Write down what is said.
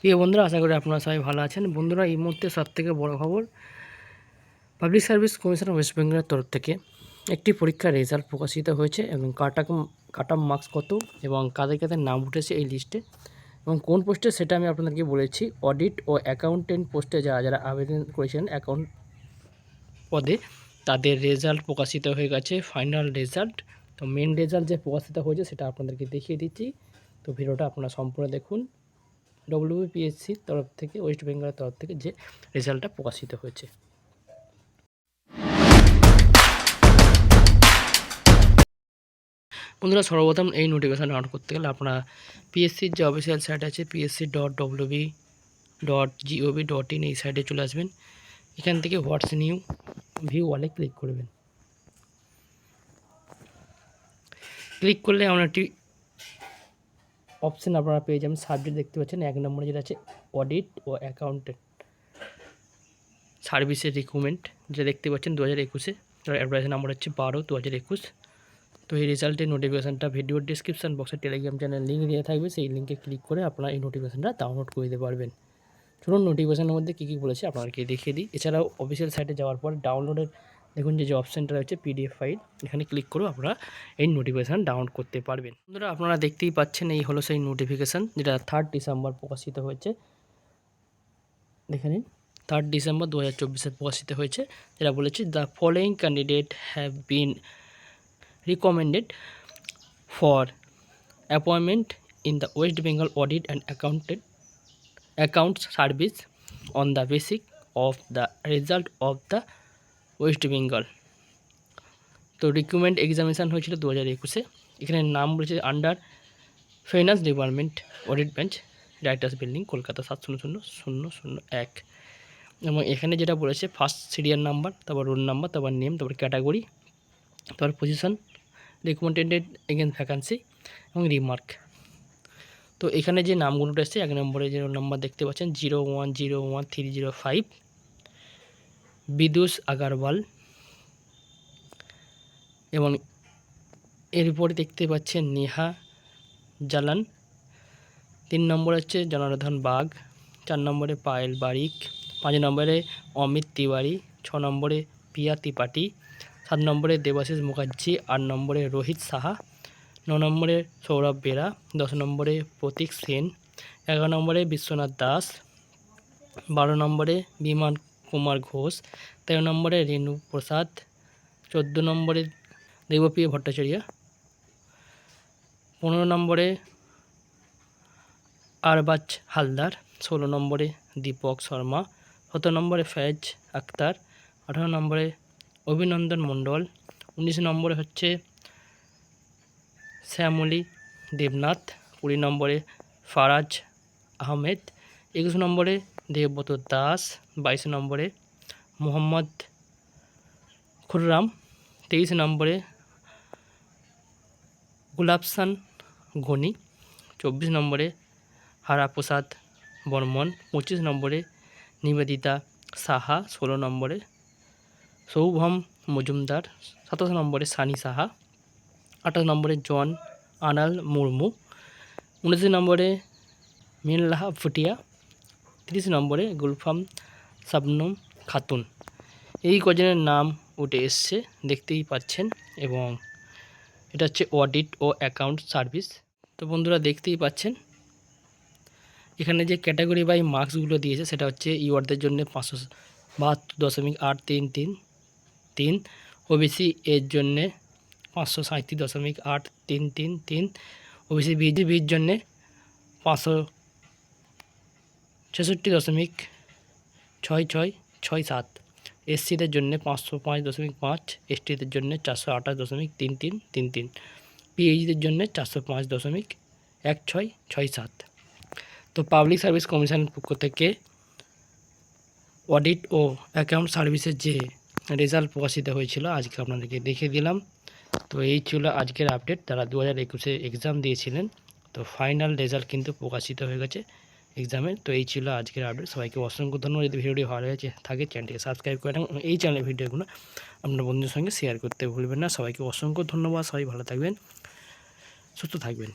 প্রিয় বন্ধুরা, আশা করি আপনারা সবাই ভালো আছেন। বন্ধুরা, এই মুহূর্তে সব থেকে বড় খবর, পাবলিক সার্ভিস কমিশন ওয়েস্ট বেঙ্গলের তরফ থেকে একটি পরীক্ষার রেজাল্ট প্রকাশিত হয়েছে এবং কাটা কাটা মার্কস কত এবং কাদের কাদের নাম উঠেছে এই লিস্টে এবং কোন পোস্টে সেটা আমি আপনাদেরকে বলেছি। অডিট ও অ্যাকাউন্টেন্ট পোস্টে যারা যারা আবেদন করেছেন অ্যাকাউন্ট পদে, তাদের রেজাল্ট প্রকাশিত হয়ে গেছে, ফাইনাল রেজাল্ট। তো মেন রেজাল্ট যে প্রকাশিত হয়েছে সেটা আপনাদেরকে দেখিয়ে দিচ্ছি। তো ভিডিওটা আপনারা সম্পূর্ণ দেখুন। ডব্লিউবিপিএসসির তরফ থেকে ওয়েস্ট বেঙ্গলের তরফ থেকে যে রেজাল্টটা প্রকাশিত হয়েছে। বন্ধুরা, সর্বপ্রথম এই নোটিফিকেশান ডাউনলোড করতে গেলে আপনারা পিএসসির যে অফিসিয়াল সাইট আছে PSC dot WB dot GOV dot in এই সাইটে চলে আসবেন। এখান থেকে হোয়াটস নিউ ভিউ ওয়ালে ক্লিক করবেন। ক্লিক করলে আমরা একটি অপশান আপনারা পেয়ে যাবেন সাবজেক্ট দেখতে পাচ্ছেন। এক নম্বরে যেটা আছে, অডিট ও অ্যাকাউন্টেন্ট। সার্ভিসের রিক্রুটমেন্ট যেটা দেখতে পাচ্ছেন দু হাজার একুশে অ্যাডভাইস নাম্বার হচ্ছে বারো দু হাজার একুশ। তো এই রেজাল্টের নোটিফিকেশানটা ভিডিওর ডিসক্রিপশান বক্সে টেলিগ্রাম চ্যানেল লিঙ্ক দেওয়া থাকবে। সেই লিঙ্কে ক্লিক করে আপনারা এই নোটিফিকেশানটা ডাউনলোড করে দিতে পারবেন। চলুন নোটিফিকেশানের মধ্যে কী কী বলেছে আপনাদেরকে দেখিয়ে দিই। এছাড়াও অফিসিয়াল সাইটে যাওয়ার পর ডাউনলোডের দেখুন যে যে অপশানটা রয়েছে পিডিএফ ফাইল এখানে ক্লিক করেও আপনারা এই নোটিফিকেশান ডাউনলোড করতে পারবেন। বন্ধুরা, আপনারা দেখতেই পাচ্ছেন, এই হলো সেই নোটিফিকেশান যেটা থার্ড ডিসেম্বর প্রকাশিত হয়েছে। দেখে নিন থার্ড ডিসেম্বর দু হাজার চব্বিশে প্রকাশিত হয়েছে, যেটা বলেছে the following candidate have been recommended for appointment in the West Bengal audit and accounted accounts service on the basic of the result of the West Bengal. তো রিক্রুটমেন্ট এক্সামিনেশান হয়েছিল দু হাজার একুশে। এখানে নাম বলেছে under finance department audit bench writers building Kolkata সাত শূন্য শূন্য শূন্য শূন্য এক। এবং এখানে যেটা বলেছে ফার্স্ট সিরিয়াল নাম্বার তারপর রোল নাম্বার তারপর নেম তারপর ক্যাটাগরি তারপর পজিশন রিকমেন্ডেড এগেন ভ্যাকান্সি এবং রিমার্ক তো এখানে যে নামগুলো এসছে, এক নম্বরে যে রোল নাম্বার দেখতে পাচ্ছেন zero one zero one three zero five Bidush Agarwal. এবং এরপরে দেখতে পাচ্ছেন নেহা জালান। তিন নম্বর হচ্ছে জনার্দন বাগ। চার নম্বরে পায়েল বারিক। পাঁচ নম্বরে অমিত তিওয়ারি। ছ নম্বরে পিয়া ত্রিপাঠী। সাত নম্বরে দেবাশিস মুখার্জি। আট নম্বরে রোহিত সাহা। ন নম্বরে সৌরভ বেরা। দশ নম্বরে প্রতীক সেন। এগারো নম্বরে বিশ্বনাথ দাস। বারো নম্বরে বিমান কুমার ঘোষ, তেরো নম্বরে রেণু প্রসাদ, চোদ্দ নম্বরে দেবপ্রিয় ভট্টাচার্য, পনেরো নম্বরে আরবাজ হালদার, ষোলো নম্বরে দীপক শর্মা, সতেরো নম্বরে ফয়েজ আক্তার আঠারো নম্বরে অভিনন্দন মণ্ডল, উনিশ নম্বরে হচ্ছে শ্যামলী দেবনাথ, কুড়ি নম্বরে ফারাজ আহমেদ একুশ নম্বরে দেবব্রত দাস, বাইশ নম্বরে মোহাম্মদ খুররাম, তেইশ নম্বরে গুলাবসান ঘনি, চব্বিশ নম্বরে হারাপ্রসাদ বর্মন, পঁচিশ নম্বরে নিবেদিতা সাহা, ষোলো নম্বরে সৌভম মজুমদার, সাতাশ নম্বরে সানি সাহা, আঠাশ নম্বরে জন আনাল মুর্মু উনিশ নম্বরে মিনলাহা ফুটিয়া তিরিশ নম্বরে গুলফাম সাবনম খাতুন। এই কজনের নাম উঠে এসছে, দেখতেই পাচ্ছেন এবং এটা হচ্ছে অডিট ও অ্যাকাউন্ট সার্ভিস। তো বন্ধুরা দেখতেই পাচ্ছেন, এখানে যে ক্যাটাগরি বাই মার্কসগুলো দিয়েছে সেটা হচ্ছে ইওয়ার্ডদের জন্য পাঁচশো বাহাত্তর দশমিক আট তিন তিন তিন, ওবিসি এর জন্যে পাঁচশো সাঁত্রিশ দশমিক আট তিন তিন তিন, ওবিসি বিজি বির জন্যে পাঁচশো ছেষট্টি দশমিক ছয় ছয় ছয় সাত। এসসিদের জন্য পাঁচশো পাঁচ দশমিক পাঁচ, এসটিদের জন্য চারশো আঠাশ দশমিক তিন তিন তিন তিন। পিএইচদের জন্য চারশো পাঁচ দশমিক এক ছয় ছয় সাত। তো পাবলিক সার্ভিস কমিশনের পক্ষ থেকে অডিট ও অ্যাকাউন্ট সার্ভিসের যে রেজাল্ট প্রকাশিত হয়েছিল, আজকে আপনাদেরকে দেখে দিলাম। তো এই ছিল আজকের আপডেট। তারা দু হাজার একুশে এক্সাম দিয়েছিলেন, তো ফাইনাল রেজাল্ট কিন্তু প্রকাশিত হয়ে গেছে। এক্সামের তো এই ছিল আজকের আপডেট সবাইকে অসংখ্য ধন্যবাদ। যদি ভিডিওটি ভালো হয়েছে থাকে চ্যানেলটিকে সাবস্ক্রাইব করে এবং এই চ্যানেলের ভিডিওগুলো আপনার বন্ধুদের সঙ্গে শেয়ার করতে ভুলবেন না। সবাইকে অসংখ্য ধন্যবাদ। সবাই ভালো থাকবেন, সুস্থ থাকবেন।